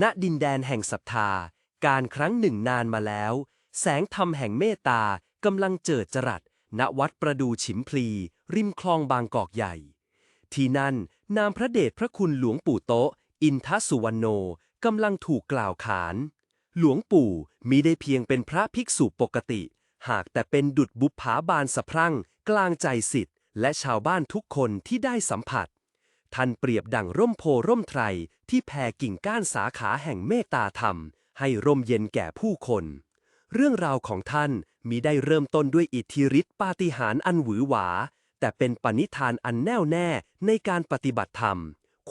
ณดินแดนแห่งศรัทธา การครั้งหนึ่งนานมาแล้ว แสงธรรมแห่งเมตตากำลังเจิดจรัส ณวัดประดูฉิมพลี ริมคลองบางกอกใหญ่ ที่นั่นนามพระเดชพระคุณหลวงปู่โตะอินทสุวรรณโนกำลังถูกกล่าวขาน หลวงปู่มิได้เพียงเป็นพระภิกษุปกติ หากแต่เป็นดุจบุปผาบานสะพรั่ง กลางใจสิทธิ์และชาวบ้านทุกคนที่ได้สัมผัส ท่านเปรียบดั่งร่มโพร่มไทรที่แผ่กิ่งก้านสาขาแห่งเมตตาธรรม ให้ร่มเย็นแก่ผู้คน เรื่องราวของท่านมีได้เริ่มต้นด้วยอิทธิฤทธิปาฏิหาริย์อันหวือหวา แต่เป็นปณิธานอันแน่วแน่ในการปฏิบัติธรรม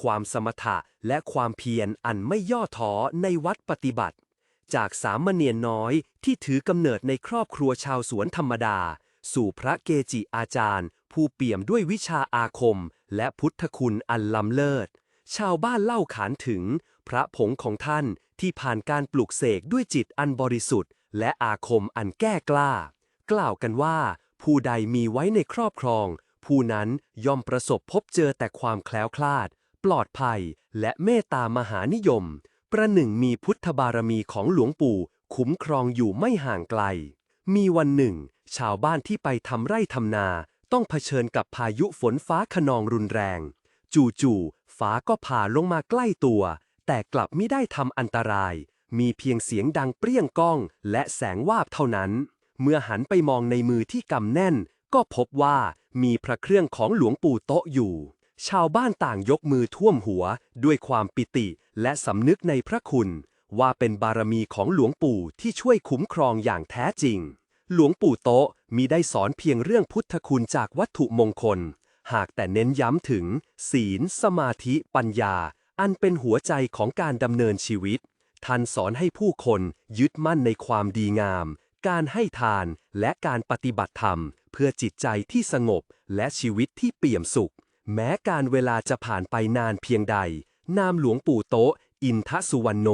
ความสมถะและความเพียรอันไม่ย่อท้อในวัดปฏิบัติ จากสามเณรน้อยที่ถือกำเนิดในครอบครัวชาวสวนธรรมดา สู่พระเกจิอาจารย์ ผู้เปี่ยมด้วยวิชาอาคม และพุทธคุณอันล้ำเลิศ ชาวบ้านเล่าขานถึง พระผงของท่านที่ผ่านการปลุกเสกด้วยจิตอันบริสุทธิ์ และอาคมอันแก้กล้า กล่าวกันว่า ผู้ใดมีไว้ในครอบครอง ผู้นั้นย่อมประสบพบเจอแต่ความแคล้วคลาด ปลอดภัย และเมตตามหานิยม ประหนึ่งมีพุทธบารมีของหลวงปู่ คุ้มครองอยู่ไม่ห่างไกล มีวันหนึ่ง ชาวบ้านที่ไปทำไร่ทำนา ต้องเผชิญกับพายุฝนฟ้าขนองรุนแรง จู่ๆฟ้าก็ผ่าลงมาใกล้ตัว แต่กลับไม่ได้ทำอันตราย มีเพียงเสียงดังเปรี้ยงก้อง และแสงวาบเท่านั้น เมื่อหันไปมองในมือที่กำแน่น ก็พบว่ามีพระเครื่องของหลวงปู่โตะอยู่ ชาวบ้านต่างยกมือท่วมหัว ด้วยความปิติและสำนึกในพระคุณ ว่าเป็นบารมีของหลวงปู่ที่ช่วยคุ้มครองอย่างแท้จริง หลวงปู่โตะมีได้สอนเพียงเรื่องพุทธคุณจากวัตถุมงคล หากแต่เน้นย้ำถึง ศีล สมาธิ ปัญญา อันเป็นหัวใจของการดำเนินชีวิต ท่านสอนให้ผู้คนยึดมั่นในความดีงาม การให้ทานและการปฏิบัติธรรม เพื่อจิตใจที่สงบและชีวิตที่เปี่ยมสุข แม้การเวลาจะผ่านไปนานเพียงใด นามหลวงปู่โตะอินทสุวรรณโน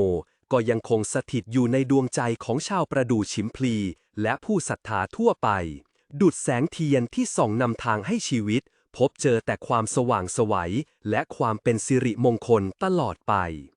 ก็ยังคงสถิตอยู่ในดวงใจของชาวประดูฉิมพลี และผู้ศรัทธาทั่วไป ดุดแสงเทียนที่ส่องนำทางให้ชีวิต พบเจอแต่ความสว่างไสวัยและความเป็นสิริมงคลตลอดไป